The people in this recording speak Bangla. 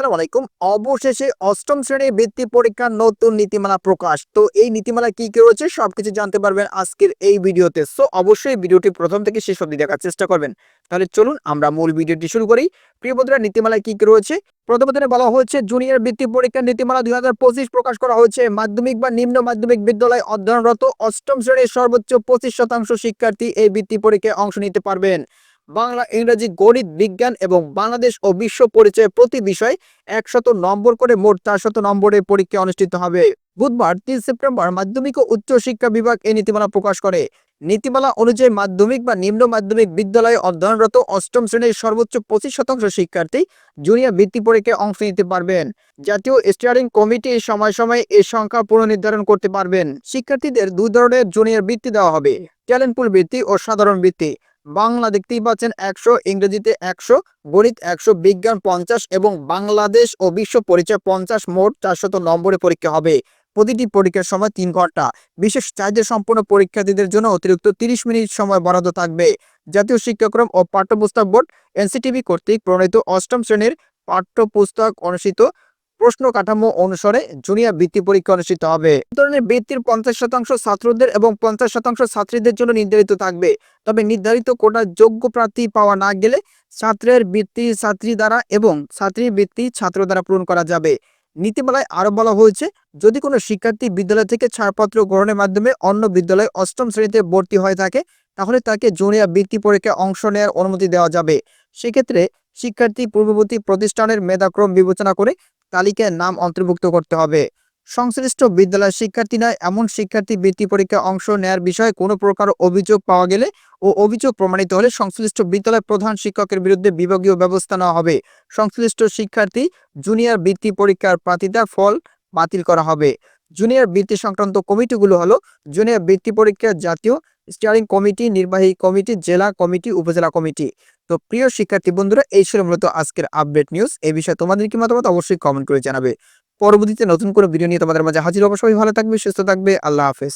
আসসালামু আলাইকুম। অবশেষে অষ্টম শ্রেণির বৃত্তি পরীক্ষার নতুন নীতিমালা প্রকাশ। তো এই নীতিমালা কি কি রয়েছে সবকিছু জানতে পারবেন আজকের এই ভিডিওতে। সো অবশ্যই ভিডিওটি প্রথম থেকে শেষ অবধি দেখার চেষ্টা করবেন। তাহলে চলুন আমরা মূল ভিডিওটি শুরু করি। প্রিয় বন্ধুরা, নীতিমালায় কি কি রয়েছে? প্রথমত বলা হয়েছে, জুনিয়র বৃত্তি পরীক্ষার নীতিমালা দুই হাজার পঁচিশ প্রকাশ করা হয়েছে। মাধ্যমিক বা নিম্ন মাধ্যমিক বিদ্যালয় অধ্যয়নরত অষ্টম শ্রেণির সর্বোচ্চ পঁচিশ শতাংশ শিক্ষার্থী এই বৃত্তি পরীক্ষায় অংশ নিতে পারবেন। বাংলা, ইংরেজি, গণিত, বিজ্ঞান এবং বাংলাদেশ ও বিশ্ব পরিচয় প্রতি বিষয় একশত নম্বর করে মোট চারশত নম্বরের পরীক্ষা অনুষ্ঠিত হবে। বুধবার, তিন সেপ্টেম্বর, মাধ্যমিক ও উচ্চ শিক্ষা বিভাগ এই নীতিমালা প্রকাশ করে। নীতিমালা অনুযায়ী মাধ্যমিক বা নিম্ন মাধ্যমিক বিদ্যালয়ে অধ্যয়নরত অষ্টম শ্রেণির সর্বোচ্চ পঁচিশ শতাংশ শিক্ষার্থী জুনিয়র বৃত্তি পরীক্ষায় অংশ নিতে পারবেন। জাতীয় স্টিয়ারিং কমিটি সময় সময় এই সংখ্যা পুনর্নির্ধারণ করতে পারবেন। শিক্ষার্থীদের দুই ধরনের জুনিয়র বৃত্তি দেওয়া হবে। ট্যালেন্ট পুল বৃত্তি ও সাধারণ বৃত্তি। বাংলা দেখতেই পাচ্ছেন একশো, ইংরেজিতে একশো, গণিত একশো, বিজ্ঞান পঞ্চাশ এবং বাংলাদেশ ও বিশ্ব পরিচয় পঞ্চাশ, মোট চারশত নম্বরে পরীক্ষা হবে। প্রতিটি পরীক্ষার সময় তিন ঘণ্টা। বিশেষ চাহিদা সম্পন্ন পরীক্ষার্থীদের জন্য অতিরিক্ত তিরিশ মিনিট সময় বরাদ্দ থাকবে। জাতীয় শিক্ষাক্রম ও পাঠ্যপুস্তক বোর্ড, এনসিটিভি কর্তৃক প্রণীত অষ্টম শ্রেণির পাঠ্যপুস্তক অনুষ্ঠিত প্রশ্ন কাঠামো অনুসারে জুনিয়র বৃত্তি পরীক্ষা অনুষ্ঠিত হবে। ধরনের বৃত্তির পঞ্চাশ শতাংশ ছাত্রদের এবং পঞ্চাশ শতাংশ ছাত্রীদের জন্য নির্ধারিত থাকবে। তবে নির্ধারিত কোটা যোগ্য প্রার্থী পাওয়া না গেলে ছাত্রের বৃত্তি ছাত্রী দ্বারা এবং ছাত্রীর বৃত্তি ছাত্র দ্বারা পূরণ করা যাবে। নীতিমালায় আরও বলা হয়েছে, যদি কোনো শিক্ষার্থী বিদ্যালয় থেকে ছাড়পত্র গ্রহণের মাধ্যমে অন্য বিদ্যালয়ে অষ্টম শ্রেণীতে ভর্তি হয়ে থাকে, তাহলে তাকে জুনিয়র বৃত্তি পরীক্ষায় অংশ নেওয়ার অনুমতি দেওয়া যাবে। সেক্ষেত্রে শিক্ষার্থী পূর্ববর্তী প্রতিষ্ঠানের মেধাক্রম বিবেচনা করে তালিকায় নাম অন্তর্ভুক্ত করতে হবে। সংশ্লিষ্ট বিদ্যালয়ের শিক্ষার্থী নয় এমন শিক্ষার্থী বৃত্তি পরীক্ষায় অংশ নেয়ার বিষয়ে কোনো প্রকার অভিযোগ পাওয়া গেলে ও অভিযোগ প্রমাণিত হলে সংশ্লিষ্ট বিদ্যালয়ের প্রধান শিক্ষকের বিরুদ্ধে বিভাগীয় ব্যবস্থা নেওয়া হবে। সংশ্লিষ্ট শিক্ষার্থী জুনিয়র বৃত্তি পরীক্ষার প্রার্থিতার ফল বাতিল করা হবে। জুনিয়র বৃত্তি সংক্রান্ত কমিটিগুলো হলো জুনিয়র বৃত্তি পরীক্ষা জাতীয় স্টিয়ারিং কমিটি নির্বাহী কমিটি জেলা কমিটি উপজেলা কমিটি তো প্রিয় শিক্ষার্থী বন্ধুরা, এই ছিল মূলত আজকের আপডেট নিউজ এই বিষয়ে তোমাদের কি মতামত অবশ্যই কমেন্ট করে জানাবে। পরবর্তীতে নতুন করে ভিডিও নিয়ে তোমাদের মাঝে হাজির অবশ্যই ভালো থাকবে, সুস্থ থাকবে। আল্লাহ হাফেজ।